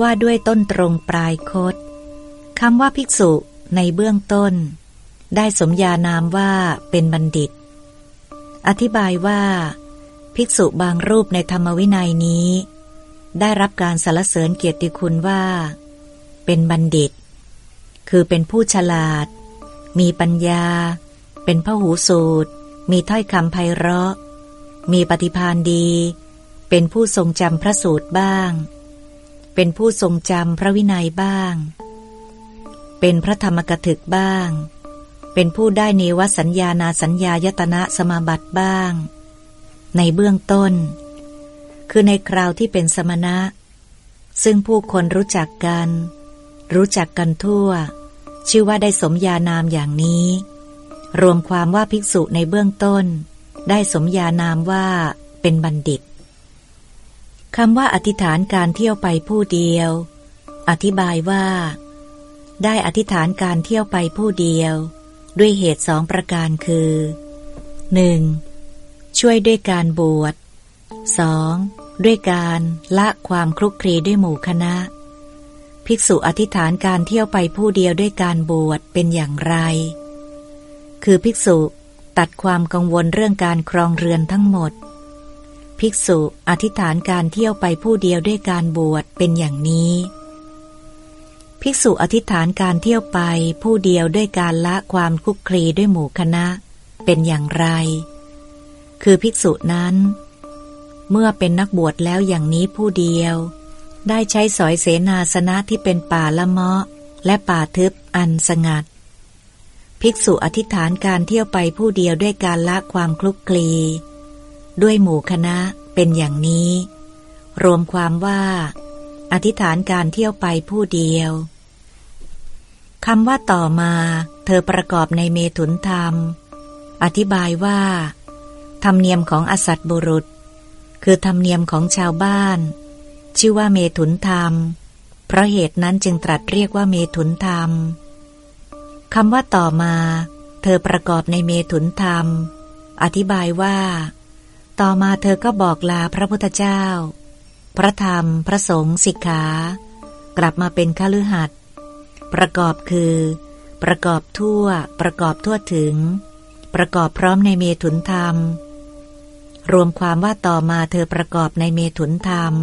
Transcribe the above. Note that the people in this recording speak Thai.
ว่าด้วยต้นตรงปลายคดคำว่าภิกษุในเบื้องต้น ได้สมญานามว่าเป็นบัณฑิต อธิบายว่า ภิกษุบางรูปในธรรมวินัยนี้ ได้รับการสรรเสริญเกียรติคุณว่า เป็นบัณฑิต คือเป็นผู้ฉลาด มีปัญญา เป็นพหูสูตร มีถ้อยคำไพเราะ มีปฏิพานดี เป็นผู้ทรงจำพระสูตรบ้าง เป็นผู้ทรงจำพระวินัยบ้าง เป็นพระธรรมกถึกบ้าง เป็นผู้ได้เนวสัญญานาสัญญายตนะสมาบัติบ้าง ในเบื้องต้น คือในคราวที่เป็นสมณะ ซึ่งผู้คนรู้จักกัน รู้จักกันทั่ว ชื่อว่าได้สมญานามอย่างนี้ รวมความว่าภิกษุในเบื้องต้น ได้สมญานามว่าเป็นบัณฑิต คำว่าอธิษฐานการเที่ยวไปผู้เดียว อธิบายว่า ได้อธิษฐานการเที่ยวไปผู้เดียว ด้วยเหตุสองประการคือ 1. ช่วยด้วยการบวช 2. ด้วยการละความคลุกคลีด้วยหมู่คณะ ภิกษุอธิษฐานการเที่ยวไปผู้เดียวด้วยการบวชเป็นอย่างไร คือภิกษุตัดความกังวลเรื่องการครองเรือนทั้งหมด ภิกษุอธิษฐานการเที่ยวไปผู้เดียวด้วยการบวชเป็นอย่างนี้ ภิกษุอธิษฐานการเที่ยวไปผู้เดียวด้วยการละความคุกคลีด้วยหมู่คณะ เป็นอย่างไร คือภิกษุนั้น เมื่อเป็นนักบวชแล้วอย่างนี้ผู้เดียว ได้ใช้สอยเสนาสนะที่เป็นป่าละเมาะ และป่าทึบอันสงัด ภิกษุอธิษฐานการเที่ยวไปผู้เดียวด้วยการละความคลุกคลี ด้วยหมู่คณะเป็นอย่างนี้ รวมความว่า อธิษฐานการเที่ยวไปผู้เดียวคำว่าต่อมาเธอประกอบในเมถุนธรรม อธิบายว่า ธรรมเนียมของอสัตบุรุษ คือธรรมเนียมของชาวบ้าน ชื่อว่าเมถุนธรรม เพราะเหตุนั้นจึงตรัสเรียกว่าเมถุนธรรมคำว่าต่อมา เธอประกอบในเมถุนธรรม อธิบายว่า ต่อมาเธอก็บอกลาพระพุทธเจ้า พระธรรม พระสงฆ์สิกขา กลับมาเป็นข้าลือหัดประกอบคือ ประกอบทั่ว ประกอบทั่วถึง ประกอบพร้อมในเมถุนธรรม รวมความว่าต่อมาเธอประกอบในเมถุนธรรม